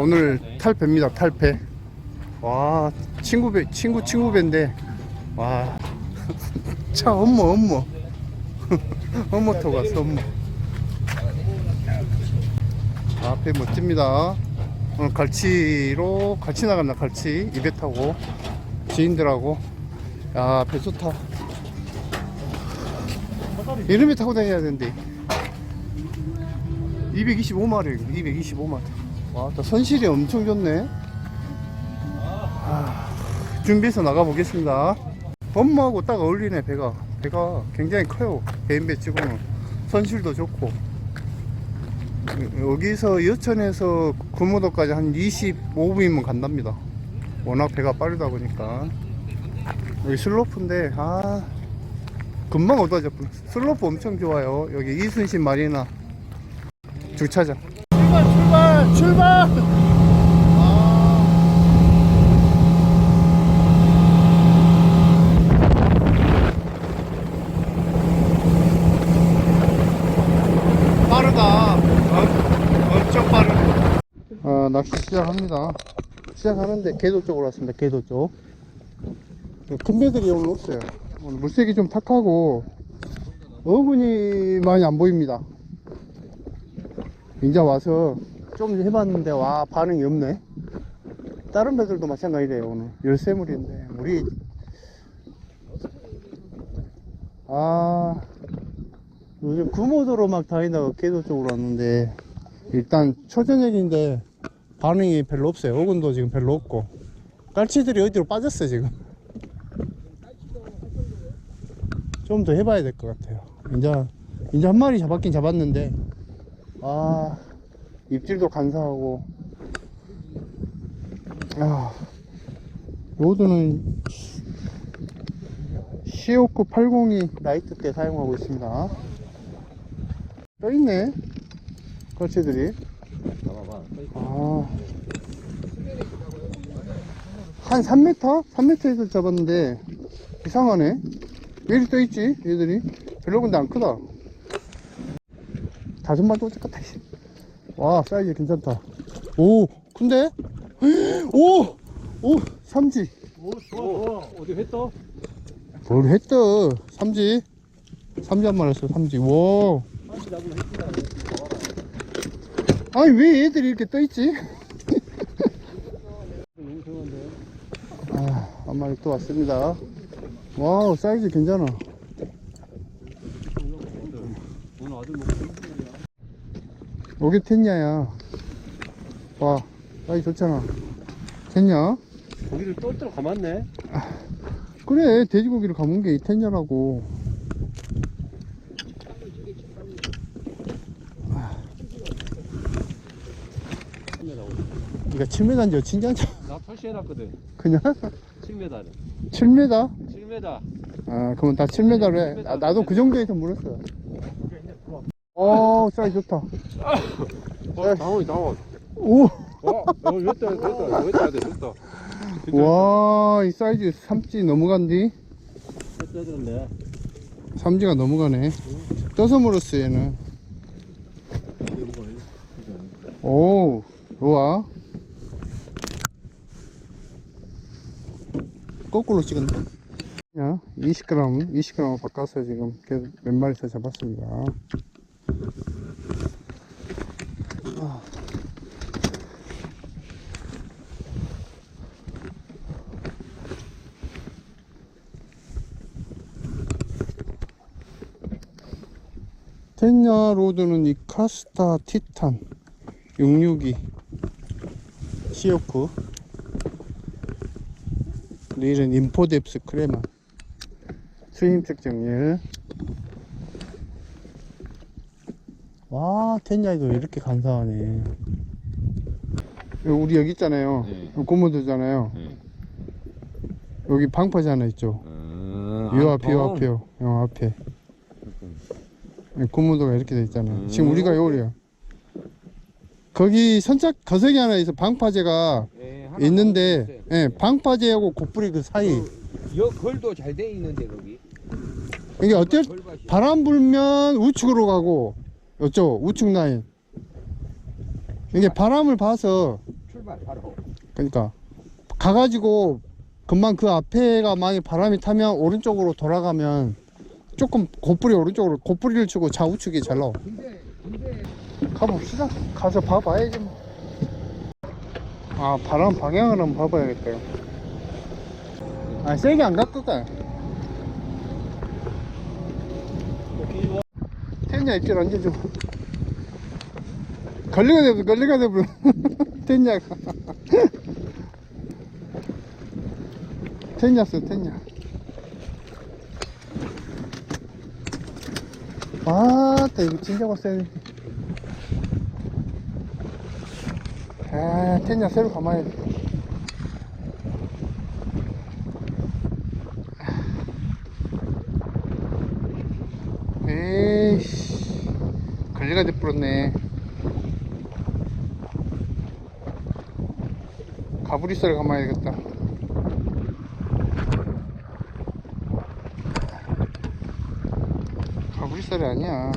오늘 탈배입니다 탈배 와 친구 배 친구 친구 배인데. 와차 업무 업무 업무 타고 갔어 업무 앞에 멋집니다. 오늘 갈치로 갈치 나간다 갈치? 입에 타고. 지인들하고. 야 배 좋다. 이름에 타고 다녀야 되는데. 225마리 225마리 와, 또 선실이 엄청 좋네. 아, 준비해서 나가 보겠습니다. 범무하고 딱 어울리네, 배가. 배가 굉장히 커요. 개인배 치고는. 선실도 좋고. 여기서 여천에서 구모도까지 한 25분이면 간답니다. 워낙 배가 빠르다 보니까. 여기 슬로프인데, 아, 금방 얻어졌구나. 슬로프 엄청 좋아요. 여기 이순신 마리나 주차장. 출발! 빠르다. 어, 아 낚시 시작합니다. 시작하는데 개도 쪽으로 왔습니다 개도 쪽 큰 배들이 오늘 없어요. 오늘 물색이 좀 탁하고 어분이 많이 안 보입니다. 이제 와서 좀 해봤는데 와 반응이 없네. 다른 배들도 마찬가지래요 오늘. 열쇠물인데 우리. 아 요즘 구모도로 막 다니다가 개도 쪽으로 왔는데 일단 초저녁인데 반응이 별로 없어요. 어근도 지금 별로 없고. 깔치들이 어디로 빠졌어요 지금? 좀 더 해봐야 될 것 같아요. 이제 이제 한 마리 잡았긴 잡았는데. 아 입질도 간사하고. 아 로드는 시오크 802 라이트 때 사용하고 있습니다. 떠있네. 걸치들이 아. 한 3m? 3m에서 잡았는데 이상하네. 왜 이리 떠있지 얘들이. 별로 근데 안 크다. 다섯 마리 씨. 와 사이즈 괜찮다 오 큰데? 오! 오! 삼지 오, 좋아, 좋아. 어디 했어? 뭘 했더 삼지 삼지 한 마리 했어 삼지 와. 아니 왜 얘들이 이렇게 떠있지? 아, 한 마리 또 왔습니다 와우 사이즈 괜찮아 오늘 아들 뭐 여기 텐냐야 와 사이즈 좋잖아 텐냐 고기를 똘똘 감았네. 그래 돼지고기를 감은 게이 텐냐라고 그니까 7m인지 어친지 않죠 나 표시해놨거든. 그냥 7m를. 7m? 7m. 아 그러면 다 7m로 해 아, 나도 그 정도에서 물었어 어 사이즈 좋다 어, 당원이 당원. 오 어, 어, 됐다, 됐다, 됐다, 됐다. 와, 이 사이즈 삼지 넘어간디? 삼지가 넘어가네. 떠서 물었어, 얘는. 오, 좋아. 거꾸로 찍었네. 야, 20g, 20g 바꿔서 지금 몇 마리서 잡았습니다. 아. 텐야 로드는 이 카스타 티탄 662 시오크 릴은 인포뎁스 크레마 스윙책 정렬 와 텐야도 이렇게 간사하네. 우리 여기 있잖아요. 네. 고무도잖아요. 네. 여기 방파제 하나 있죠. 음, 요 앞에 요 앞에 요 요 앞에. 고무도가 이렇게 돼 있잖아요. 음. 지금 우리가 요리야 거기 선착 거석이 하나 있어. 방파제가 예, 하나 있는데 예, 방파제하고 곱불이 그 사이. 여 걸도 잘 돼 있는데 거기. 이게 어때. 바람 불면 우측으로 가고 이쪽 우측 라인. 이게 바람을 봐서. 출발 바로. 그러니까 가가지고 금방 그 앞에가 만약 바람이 타면 오른쪽으로 돌아가면 조금 고뿌리 오른쪽으로 고뿌리를 치고 좌우측이 잘 나와. 근데 근데 가봅시다. 가서 봐봐야지 뭐. 아 바람 방향을 한번 봐봐야겠다 아 세게 안 깎을까 텐냐 입질 얹어줘 걸리가 되버려 걸리가 텐냐가 텐냐 써 텐냐. 아따 이거 진짜 빡세네 아 텐냐 새로 가만히 돼 에이씨. 걸리가 돼버렸네. 가브리살을 가만히 되겠다. 가브리살이 아니야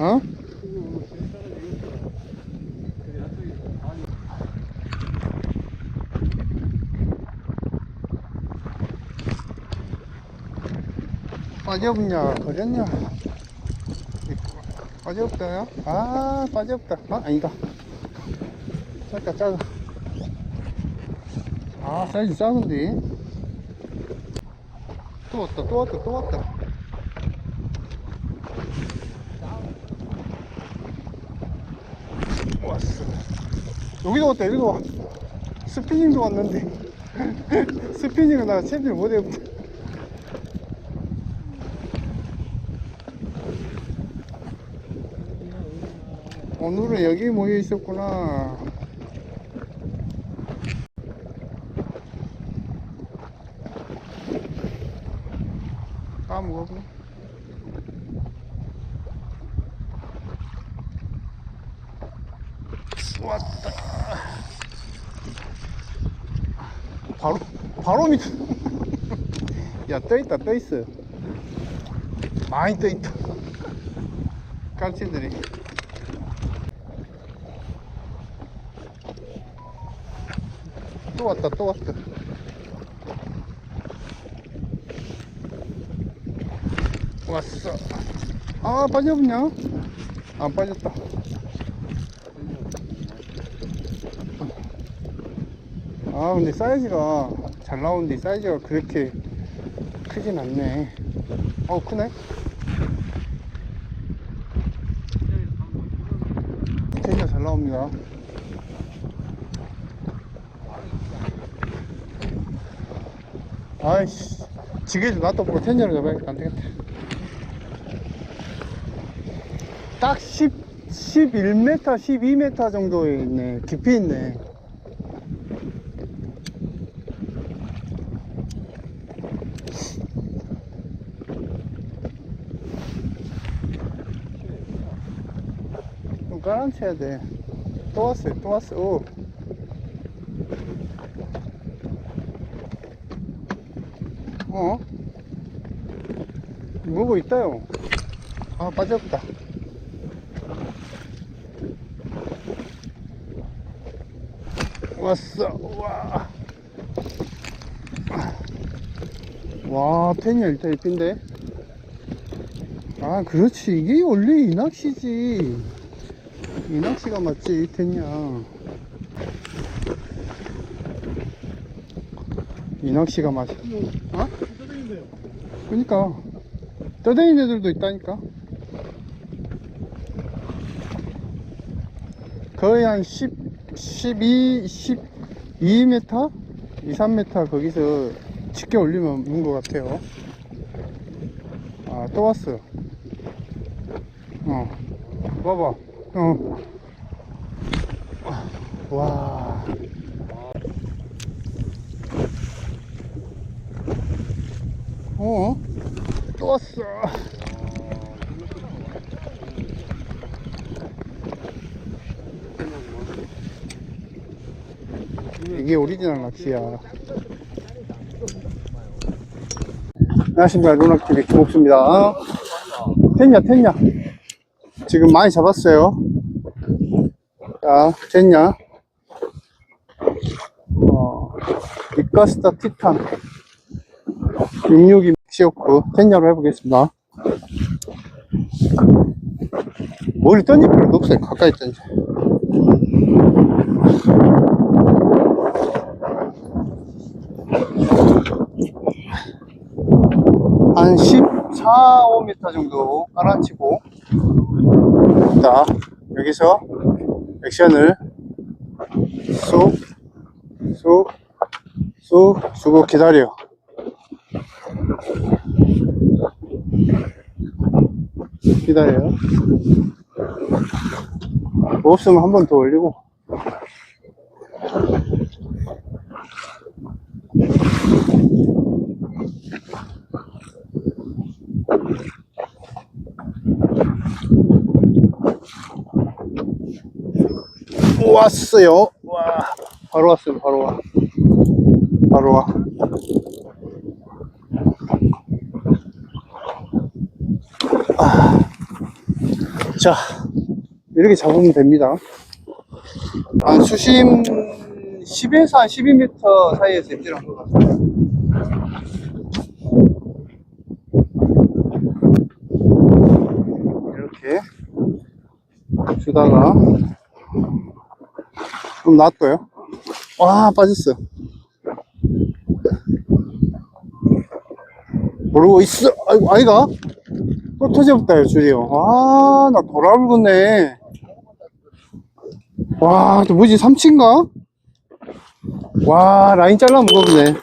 어? 빠져없냐? 걸렸냐? 빠져없다요? 아 빠져없다. 아 아니다. 작다 작아 아 사이즈 작은데? 또 왔다 또 왔다 또 왔다. 여기도 왔다 여기도 와. 스피닝도 왔는데. 스피닝은 나 챔피를 못해 오늘은 여기 모여 있었구나 까먹었네 왔다. 바로, 바로 밑에. 야, 떠있다, 떠있어. 많이 떠있다. 깔치들이. 또 왔다, 또 왔다. 왔어. 아, 빠졌냐? 안 빠졌다. 아 근데 사이즈가 잘 나오는데 사이즈가 그렇게 크진 않네 어 크네 잘 나옵니다 아이씨 지게를 놔둬보고 텐이를 잡아야겠다 안되겠다 딱 10, 11m 12m 정도에 있네 깊이 있네 좀 깔아쳐야 돼. 또 왔어요, 또 왔어. 오. 어? 뭐고 있다요. 아, 빠졌다. 왔어. 와. 와, 펜이 일단 이쁜데. 아, 그렇지. 이게 원래 이 낚시지. 이 낚시가 맞지, 텐냐. 이 낚시가 맞아. 어? 그니까 떠다니는 애들도 있다니까 거의 한 10, 12, 12m? 2, 3m 거기서 집게 올리면 문 것 같아요 아 또 왔어 어 봐봐 어 와. 어? 또 왔어. 이게 오리지널 낚시야. 안녕하십니까. 루낙TV 김옥수입니다. 텐냐, 텐냐. 지금 많이 잡았어요. 자, 텐냐. 어, 이카스타 티탄. 662 시오크 텐야로 해보겠습니다. 머리 던질 필요도 없어요. 가까이 던져. 한 14, 5m 정도 깔아치고 자 여기서 액션을 쏙 쏙, 쏙 주고 기다려. 기다려요. 뭐 없으면 한 번 더 올리고. 왔어요. 와, 바로 왔어요. 바로 와. 바로 와. 아, 자, 이렇게 잡으면 됩니다. 한 수심 10에서 한 12m 사이에서 입질한 것 같습니다. 이렇게 주다가 좀 놔둬요. 와, 빠졌어. 모르고 있어. 아이고, 아이가? 또 터져버렸다, 줄이요. 아, 나 돌아불겠네. 와, 또 뭐지, 삼치인가? 와, 라인 잘라 먹었네.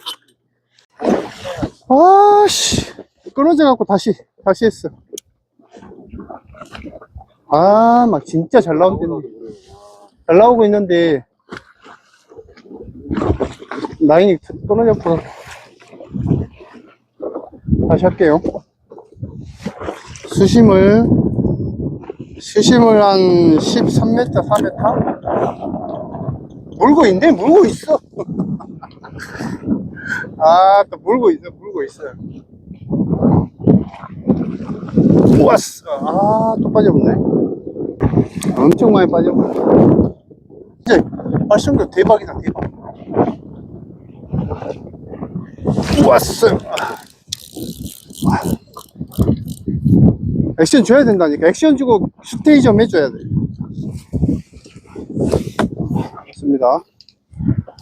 아, 씨. 끊어져 갖고 다시, 다시 했어. 아, 막 진짜 잘 나오는데. 잘 나오고 있는데, 라인이 끊어져서 다시 할게요. 수심을, 수심을 한 13m, 4m? 물고 있네, 물고 있어. 아, 또 물고 있어, 물고 있어. 우왔어. 아, 또 빠져버네. 엄청 많이 빠져버려. 이제, 발성도 대박이다, 대박. 우왔어. 액션 줘야 된다니까. 액션 주고 스테이 좀 해줘야 돼. 좋습니다.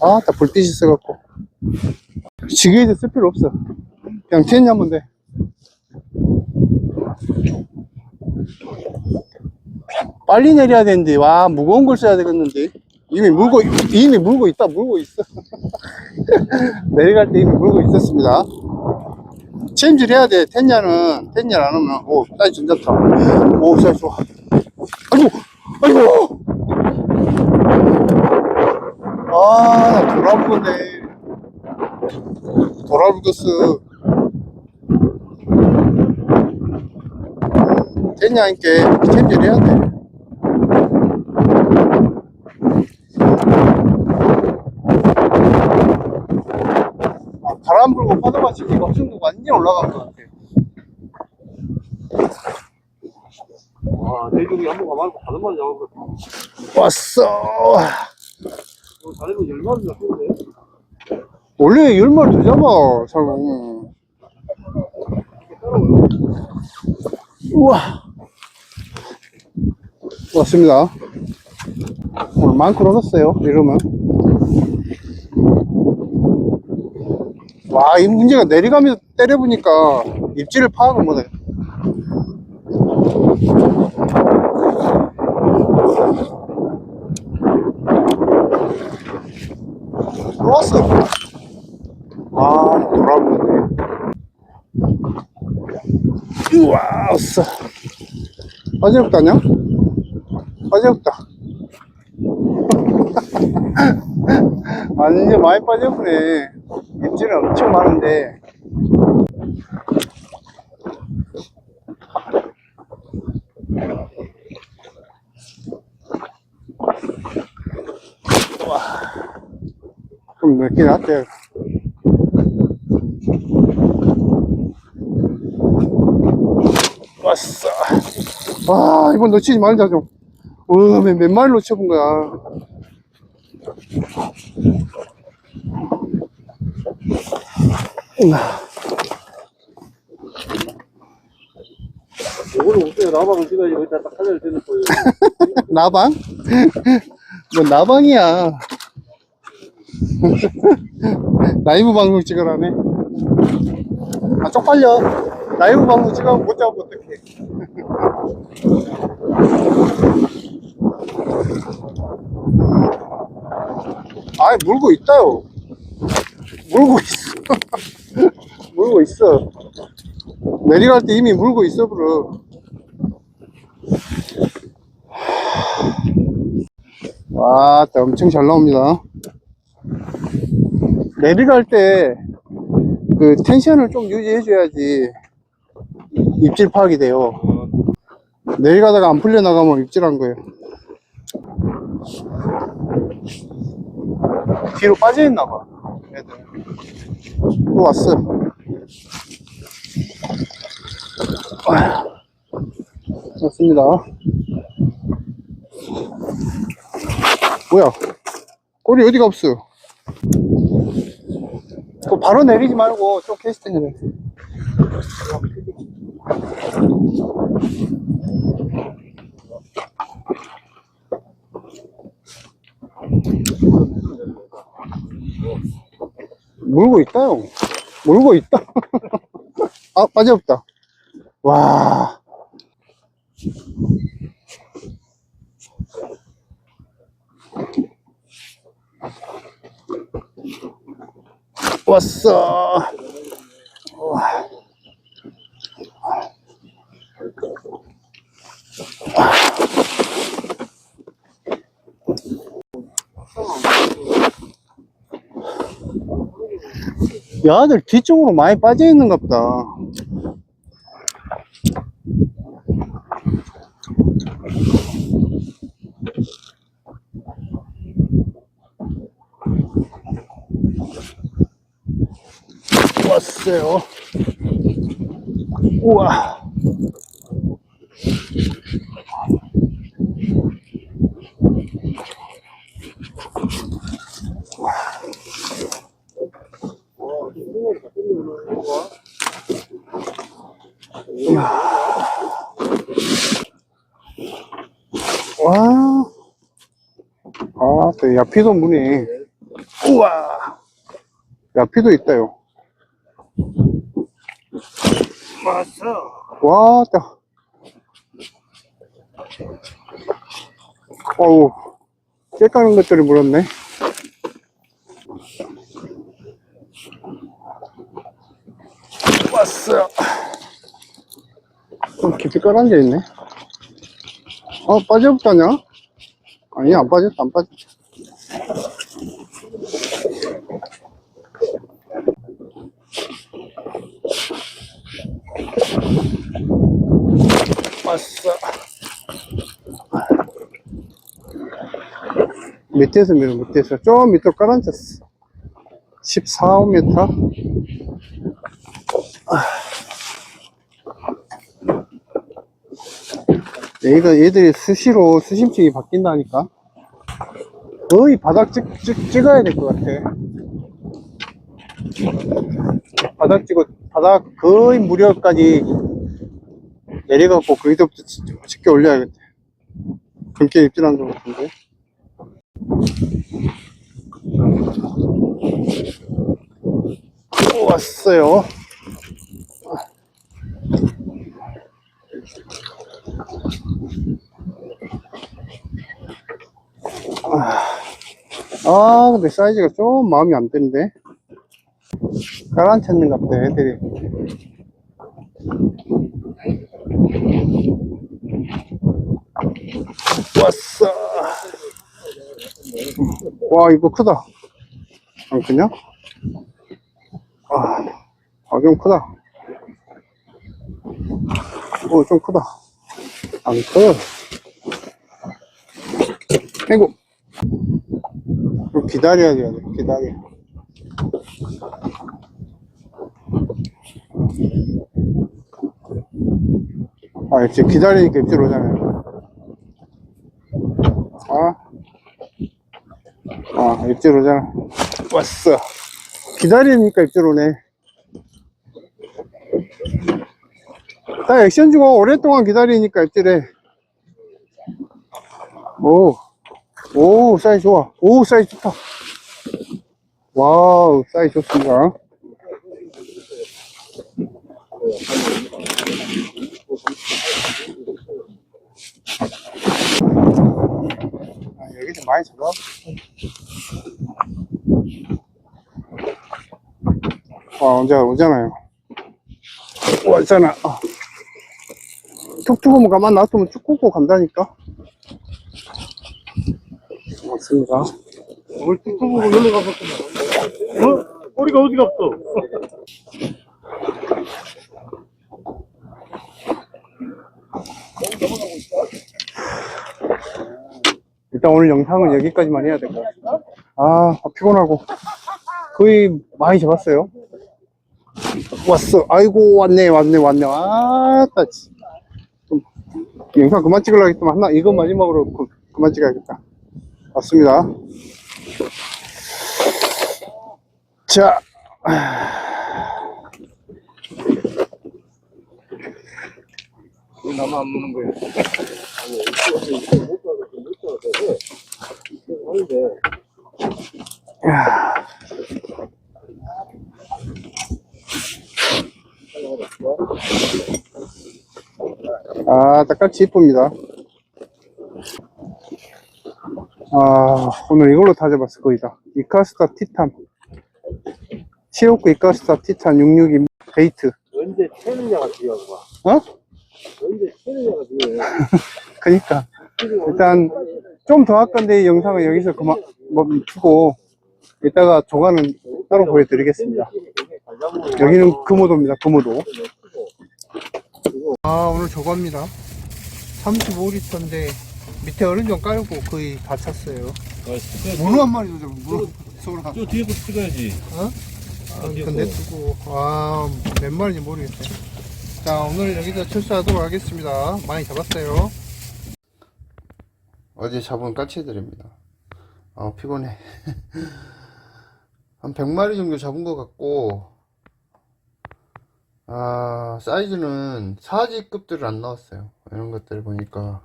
아, 다 불빛이 있어갖고. 지게이드 쓸 필요 없어. 그냥 텐 하면 돼. 빨리 내려야 되는데, 와, 무거운 걸 써야 되겠는데. 이미 물고, 이미 물고 있다, 물고 있어. 내려갈 때 이미 물고 있었습니다. 체인지를 해야 돼. 텐야는, 텐야를 안 하면, 오, 사이즈 괜찮다. 오, 사이즈 좋아. 아이고, 아이고! 아, 나 돌아보겠네. 돌아보겠어. 텐야니까 체인지를 해야 돼. 아, 바람 불고 파도가 치니까 엄청도 완전 올라간 것 같아. 와, 대중이 한번 가봐놓고 다른 마리 잡아버렸다. 왔어. 자네도 열 마리 잡혔는데? 원래 열 마리 더 잡아, 살고. 우와. 왔습니다. 오늘 많고 얻었어요, 이러면. 와, 이 문제가 내려가면서 때려보니까 입질을 파악을 못해. 들어왔어. 아, 돌아오네. 우와, 왔어. 빠져없다냐? 빠져없다. 완전 많이 빠졌네. 입질은 엄청 많은데. 좀 늦게 났대요. 왔어. 와, 이번 놓치지 말자, 좀. 어, 몇, 몇 마리 놓쳐본 거야. 요거는 어때요? 나방을 찍어야지 여기다 딱 하늘 되는 거예요. 나방? 뭐 나방이야. 라이브 방송 찍으라네. 아, 쪽팔려. 라이브 방송 찍으면 못 잡으면 어떡해. 아이, 물고 있다요. 물고 있어. 물고 있어. 내려갈 때 이미 물고 있어, 그럼. 와, 또 엄청 잘 나옵니다. 내려갈 때, 그, 텐션을 좀 유지해 줘야지, 입질 파악이 돼요. 내려가다가 안 풀려 나가면 입질한 거예요. 뒤로 빠져 있나 봐, 애들. 또 왔어. 아, 왔습니다. 뭐야? 꼬리 어디가 없어? 그 바로 내리지 말고 좀 캐스팅 해 물고 있다요. 물고 있다. 아, 빠져없다. 와. 왔어. 와. 야들 뒤쪽으로 많이 빠져 있는가 보다. 왔어요. 우와. 와. 아, 또 야피도 무늬. 우와. 야피도 있다요. 왔어. 와, 따. 어우, 깨까는 것들이 물었네. 왔어. 좀 깊이 깔아앉아 있네. 어, 빠져없다냐? 아니, 안 빠졌다, 안 빠졌다. 왔어. 밑에서 밀어, 밑에서. 좀 밑으로 깔아앉았어. 14, 5m? 얘가 얘들이 수시로 수심층이 바뀐다니까. 거의 바닥 찍, 찍, 찍어야 될 것 같아. 바닥 찍어, 바닥 거의 무렵까지 내려갖고 거기서부터 쉽게 올려야겠다. 그렇게 입질한 것 같은데. 왔어요. 아, 아, 근데 사이즈가 좀 마음이 안 드는데. 가라앉혔는 것 같아, 애들이. 왔어. 와, 이거 크다. 안 크냐? 아, 아, 좀 크다. 오, 좀 크다. 안 커. 아이고. 좀 기다려야 돼, 기다려. 아, 이제 기다리니까 입질 오잖아요. 아. 아, 오잖아. 왔어. 기다리니까 입질 오네. 딱 액션 주고 오랫동안 기다리니까 입질해. 오. 오, 사이즈 좋아. 오, 사이즈 좋다. 와우, 사이즈 좋습니다. 아, 여기서 많이 잡아. 와, 언제 오잖아요. 왔잖아. 아. 툭툭 하면 가만 놔두면 쭉 꽂고 간다니까. 맞습니다. 오늘 뚝뚝 보고 놀러 가봤구나. 어? 꼬리가 어디 갔어? 일단 오늘 영상은 여기까지만 해야 될 것 같습니다. 아, 아, 피곤하고. 거의 많이 잡았어요. 왔어. 아이고, 왔네, 왔네, 왔네. 아, 따, 지. 좀, 영상 그만 찍으려고 했더만, 하나, 이거 마지막으로 그, 그만 찍어야겠다. 왔습니다. 자. 왜 나만 안 무는 거야? 아, 딱같이 이쁩니다. 아, 오늘 이걸로 다 잡았어, 거의 다. 이카스타 티탄. 시오크 이카스타 티탄 662 베이트. 언제 채느냐가 중요한 거야. 어? 언제 채느냐가 중요해. 그니까. 일단, 좀 더 할 건데, 이 영상은 여기서 그만, 멈추고, 이따가 조가는 따로 보여드리겠습니다. 여기는 금오도입니다, 금오도. 아, 오늘 저거입니다. 35리터인데, 밑에 얼음 좀 깔고 거의 다 찼어요. 문어 한 마리 좀, 문어. 서울 한. 저 뒤에 거 찍어야지. 어? 아, 근데 두고, 와, 몇 마리인지 모르겠어요. 자, 오늘 여기서 철수하도록 하겠습니다. 많이 잡았어요. 어제 잡은 까치들입니다. 아, 피곤해. 한 100마리 정도 잡은 것 같고, 아, 사이즈는 4지급들은 안 나왔어요. 이런 것들 보니까,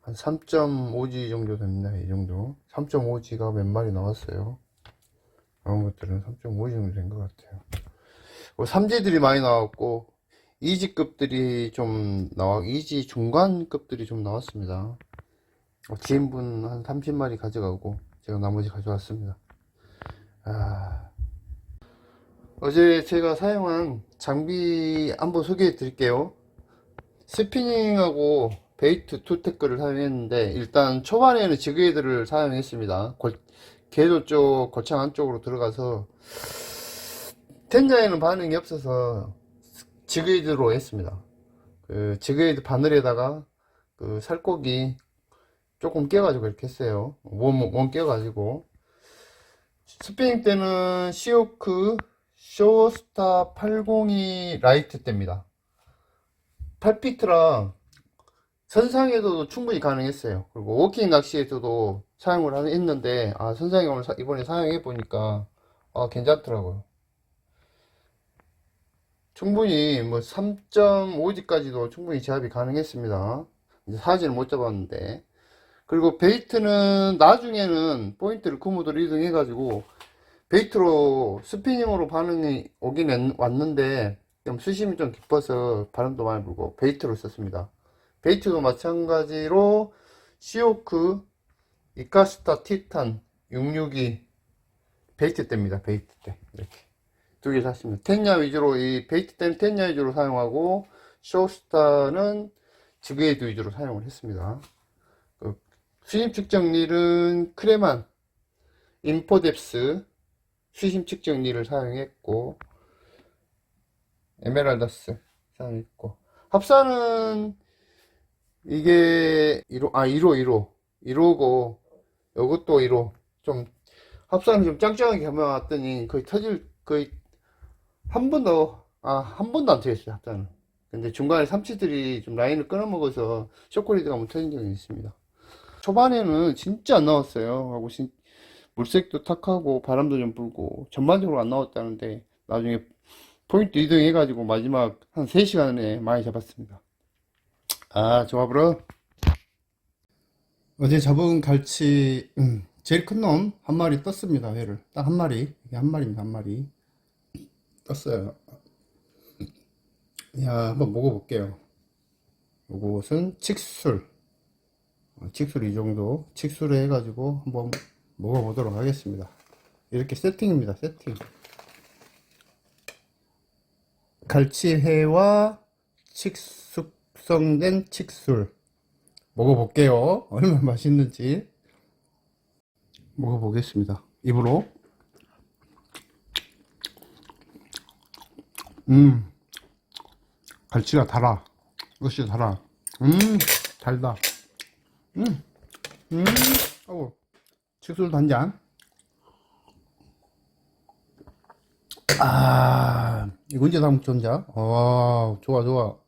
한 3.5G 정도 됩니다. 이 정도. 3.5G가 몇 마리 나왔어요. 이런 것들은 3.5G 정도 된 것 같아요. 3G들이 많이 나왔고, 2G급들이 좀 나와, 2G 중간급들이 좀 나왔습니다. 어, 지인분 한 30마리 가져가고, 제가 나머지 가져왔습니다. 아, 어제 제가 사용한 장비 한번 소개해 드릴게요. 스피닝하고 베이트 투테크를 사용했는데, 일단 초반에는 지그헤드를 사용했습니다. 골- 궤도 쪽, 거창 안쪽으로 들어가서, 텐자에는 반응이 없어서, 지그헤드로 했습니다. 그, 지그헤드 바늘에다가, 그, 살코기 조금 깨가지고 이렇게 했어요. 원, 원 깨가지고. 스피닝 때는 시오크 쇼스타 802 라이트 때입니다. 8피트랑 선상에서도 충분히 가능했어요. 그리고 워킹 낚시에서도 사용을 하- 했는데, 아, 선상에 오늘 사- 이번에 사용해 보니까, 아, 괜찮더라고요. 충분히 뭐 3.5G까지도 충분히 제압이 가능했습니다. 이제 사진을 못 잡았는데. 그리고 베이트는 나중에는 포인트를 쿠모드로 이동해가지고 베이트로 스피닝으로 반응이 오긴 했- 왔는데 좀 수심이 좀 깊어서 바람도 많이 불고 베이트로 썼습니다. 베이트도 마찬가지로 시오크 이카스타 티탄 662 베이트 때입니다. 베이트 때 이렇게 두 개 샀습니다. 텐야 위주로 이 베이트 때는 텐야 위주로 사용하고 쇼스타는 지그헤드 위주로 사용을 했습니다. 그 수심 측정릴은 크레만 인포뎁스 수심 측정릴을 사용했고 에메랄다스 사용했고. 합사는 이게 1호 아 1호 1호. 1호고 요것도 1호. 좀 합사는 좀 짱짱하게 해봤더니 거의 터질 거의 한 번도 아 한 번도 안 터졌어요 합사는 근데 중간에 삼치들이 좀 라인을 끊어먹어서 쇼크리드가 못 터진 적이 있습니다. 초반에는 진짜 안 나왔어요. 하고 신- 물색도 탁하고 바람도 좀 불고 전반적으로 안 나왔다는데 나중에 포인트 이동해가지고 마지막 한 3시간에 많이 잡았습니다. 아 좋아버려 어제 잡은 갈치 음, 제일 큰 놈 한 마리 떴습니다 회를. 딱 한 마리. 이게 한 마리입니다 한 마리. 떴어요. 야 한번 먹어볼게요. 요것은 어, 칡술 이 정도. 칡술 해가지고 한번 먹어보도록 하겠습니다 이렇게 세팅입니다 세팅 갈치회와 칡숙성된 칡술 먹어볼게요. 얼마나 맛있는지 먹어보겠습니다. 입으로. 음, 갈치가 달아. 이것이 달아. 음, 달다. 음, 음, 어우, 칡술도 한 잔. 아, 이거 언제 다 먹지, 혼자? 아, 좋아, 좋아.